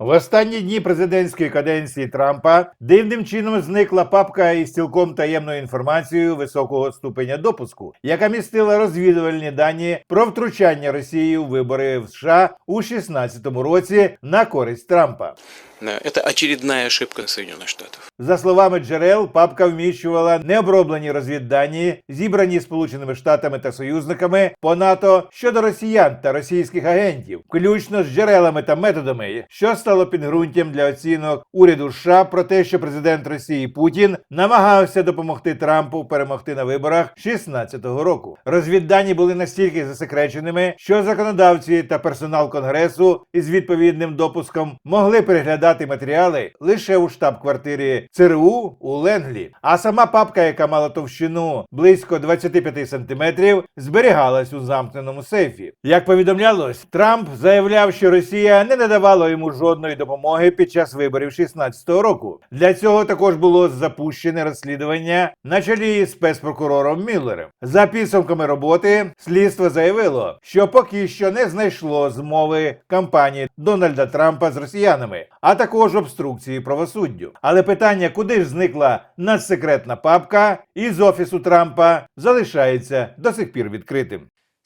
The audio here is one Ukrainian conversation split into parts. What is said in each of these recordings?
В останні дні президентської каденції Трампа дивним чином зникла папка із цілком таємною інформацією високого ступеня допуску, яка містила розвідувальні дані про втручання Росії у вибори в США у 2016 році на користь Трампа. Да, это очередная ошибка Соединенных Штатов. За словами джерел, папка вміщувала необроблені розвіддані, зібрані Сполученими Штатами та союзниками по НАТО щодо росіян та російських агентів, включно з джерелами та методами, що стало підґрунтям для оцінок уряду США про те, що президент Росії Путін намагався допомогти Трампу перемогти на виборах 16-го року. Розвіддані були настільки засекреченими, що законодавці та персонал конгресу із відповідним допуском могли переглядати матеріали лише у штаб-квартирі ЦРУ у Ленглі. А сама папка, яка мала товщину близько 25 сантиметрів, зберігалась у замкненому сейфі. Як повідомлялось, Трамп заявляв, що Росія не надавала йому жодної допомоги під час виборів 16-го року. Для цього також було запущене розслідування на чолі з спецпрокурором Мюллером. За підсумками роботи слідство заявило, що поки що не знайшло змови кампанії Дональда Трампа з росіянами, а також обструкції правосуддю. Але питання, куди ж зникла надсекретна папка із офісу Трампа, залишається до сих пір відкритим.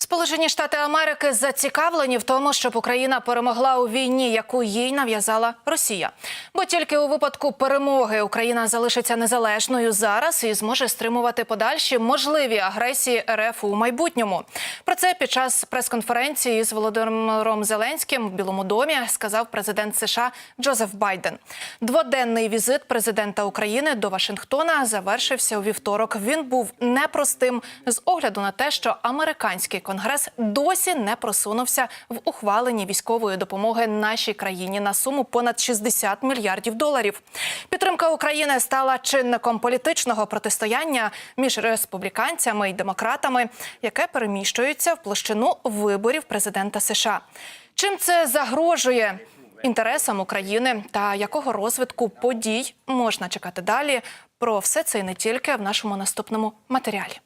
Сполучені Штати Америки зацікавлені в тому, щоб Україна перемогла у війні, яку їй нав'язала Росія. Бо тільки у випадку перемоги Україна залишиться незалежною зараз і зможе стримувати подальші можливі агресії РФ у майбутньому. Про це під час прес-конференції з Володимиром Зеленським в Білому домі сказав президент США Джозеф Байден. Дводенний візит президента України до Вашингтона завершився у вівторок. Він був непростим з огляду на те, що американський конгрес досі не просунувся в ухваленні військової допомоги нашій країні на суму понад 60 мільярдів доларів. Підтримка України стала чинником політичного протистояння між республіканцями і демократами, яке переміщується в площину виборів президента США. Чим це загрожує? Інтересам України та якого розвитку подій можна чекати далі? Про все це і не тільки в нашому наступному матеріалі.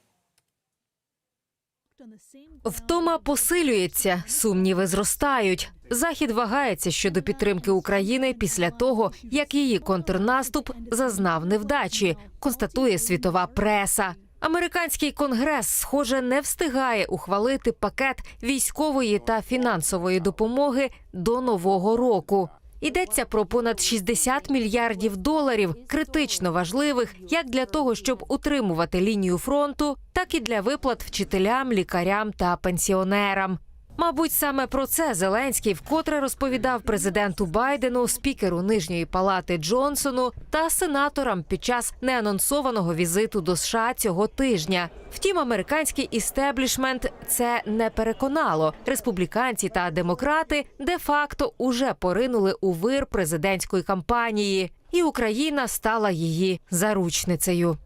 Втома посилюється, сумніви зростають. Захід вагається щодо підтримки України після того, як її контрнаступ зазнав невдачі, констатує світова преса. Американський конгрес, схоже, не встигає ухвалити пакет військової та фінансової допомоги до нового року. Йдеться про понад 60 мільярдів доларів, критично важливих як для того, щоб утримувати лінію фронту, так і для виплат вчителям, лікарям та пенсіонерам. Мабуть, саме про це Зеленський вкотре розповідав президенту Байдену, спікеру нижньої палати Джонсону та сенаторам під час неанонсованого візиту до США цього тижня. Втім, американський істеблішмент це не переконало. Республіканці та демократи де-факто уже поринули у вир президентської кампанії, і Україна стала її заручницею.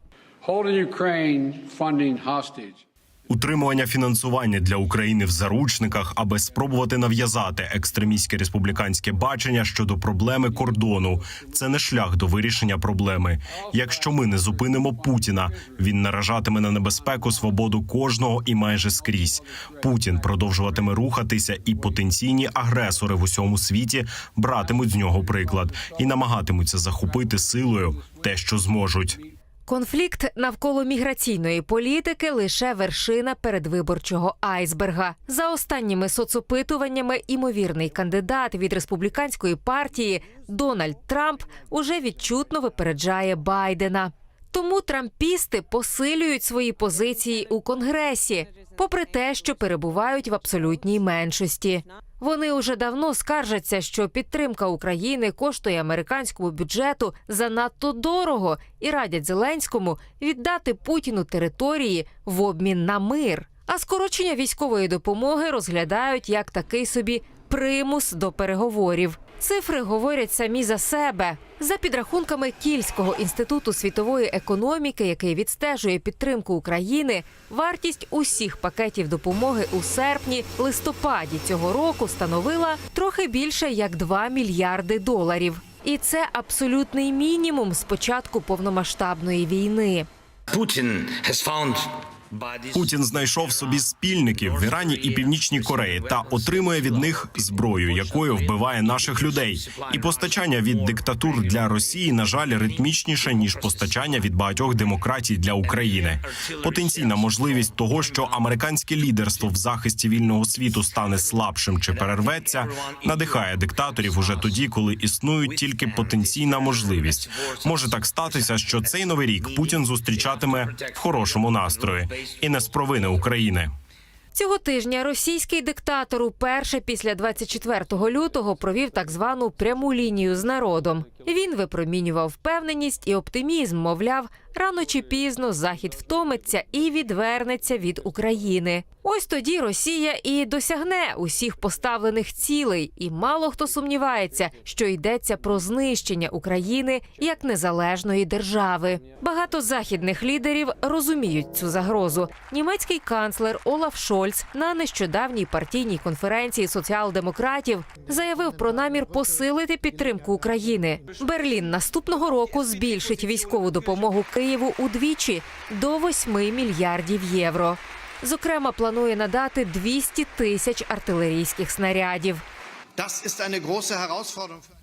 holding Ukraine funding hostage. Утримування фінансування для України в заручниках, аби спробувати нав'язати екстремістське республіканське бачення щодо проблеми кордону. Це не шлях до вирішення проблеми. Якщо ми не зупинимо Путіна, він наражатиме на небезпеку свободу кожного і майже скрізь. Путін продовжуватиме рухатися, і потенційні агресори в усьому світі братимуть з нього приклад і намагатимуться захопити силою те, що зможуть. Конфлікт навколо міграційної політики лише вершина передвиборчого айсберга. За останніми соцопитуваннями, імовірний кандидат від республіканської партії Дональд Трамп уже відчутно випереджає Байдена. Тому трампісти посилюють свої позиції у конгресі, попри те, що перебувають в абсолютній меншості. Вони уже давно скаржаться, що підтримка України коштує американському бюджету занадто дорого і радять Зеленському віддати Путіну території в обмін на мир. А скорочення військової допомоги розглядають як такий собі примус до переговорів. Цифри говорять самі за себе. За підрахунками Кільського інституту світової економіки, який відстежує підтримку України, вартість усіх пакетів допомоги у серпні-листопаді цього року становила трохи більше як 2 мільярди доларів. І це абсолютний мінімум з початку повномасштабної війни. Putin has found Путін знайшов собі спільників в Ірані і Північній Кореї та отримує від них зброю, якою вбиває наших людей. І постачання від диктатур для Росії, на жаль, ритмічніше ніж постачання від багатьох демократій для України. Потенційна можливість того, що американське лідерство в захисті вільного світу стане слабшим чи перерветься, надихає диктаторів уже тоді, коли існують тільки потенційна можливість. Може так статися, що цей новий рік Путін зустрічатиме в хорошому настрої і не з провини України. Цього тижня російський диктатор уперше після 24 лютого провів так звану пряму лінію з народом. Він випромінював впевненість і оптимізм, мовляв, рано чи пізно захід втомиться і відвернеться від України. Ось тоді Росія і досягне усіх поставлених цілей, і мало хто сумнівається, що йдеться про знищення України як незалежної держави. Багато західних лідерів розуміють цю загрозу. Німецький канцлер Олаф Шольц на нещодавній партійній конференції соціал-демократів заявив про намір посилити підтримку України. Берлін наступного року збільшить військову допомогу Києву удвічі до 8 мільярдів євро. Зокрема, планує надати 200 тисяч артилерійських снарядів.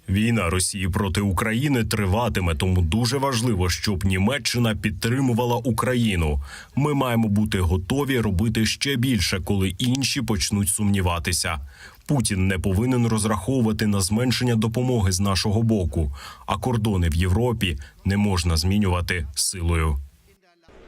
Війна Росії проти України триватиме, тому дуже важливо, щоб Німеччина підтримувала Україну. Ми маємо бути готові робити ще більше, коли інші почнуть сумніватися. Путін не повинен розраховувати на зменшення допомоги з нашого боку, а кордони в Європі не можна змінювати силою.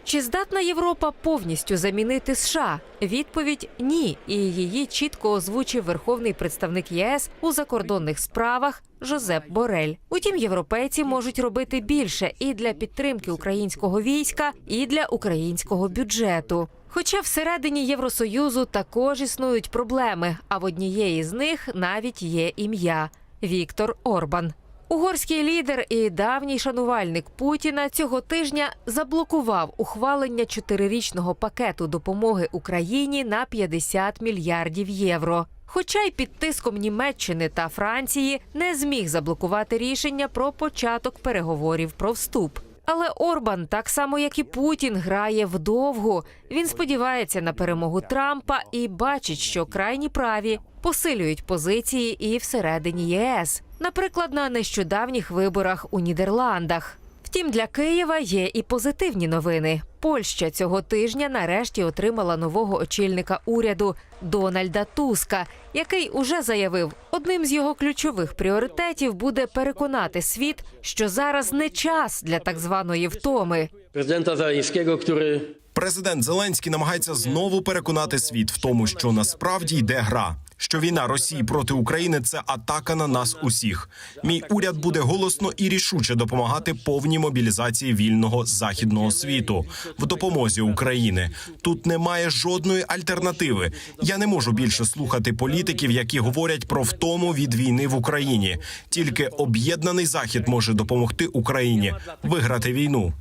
Чи здатна Європа повністю замінити США? Відповідь ні, і її чітко озвучив верховний представник ЄС у закордонних справах Жозеп Борель. Утім, європейці можуть робити більше і для підтримки українського війська, і для українського бюджету. Хоча всередині Євросоюзу також існують проблеми, а в однієї з них навіть є ім'я Віктор Орбан. Угорський лідер і давній шанувальник Путіна цього тижня заблокував ухвалення чотирирічного пакету допомоги Україні на 50 мільярдів євро. Хоча й під тиском Німеччини та Франції не зміг заблокувати рішення про початок переговорів про вступ. Але Орбан, так само як і Путін, грає вдовгу. Він сподівається на перемогу Трампа і бачить, що крайні праві посилюють позиції і всередині ЄС, наприклад, на нещодавніх виборах у Нідерландах. Втім, для Києва є і позитивні новини. Польща цього тижня нарешті отримала нового очільника уряду Дональда Туска, який уже заявив, одним з його ключових пріоритетів буде переконати світ, що зараз не час для так званої втоми. prezydenta Zeleńskiego, który Президент Зеленський намагається знову переконати світ в тому, що насправді йде гра. Що війна Росії проти України це атака на нас усіх. Мій уряд буде голосно і рішуче допомагати повній мобілізації вільного західного світу в допомозі України. Тут немає жодної альтернативи. Я не можу більше слухати політиків, які говорять про втому від війни в Україні. Тільки об'єднаний захід може допомогти Україні виграти війну.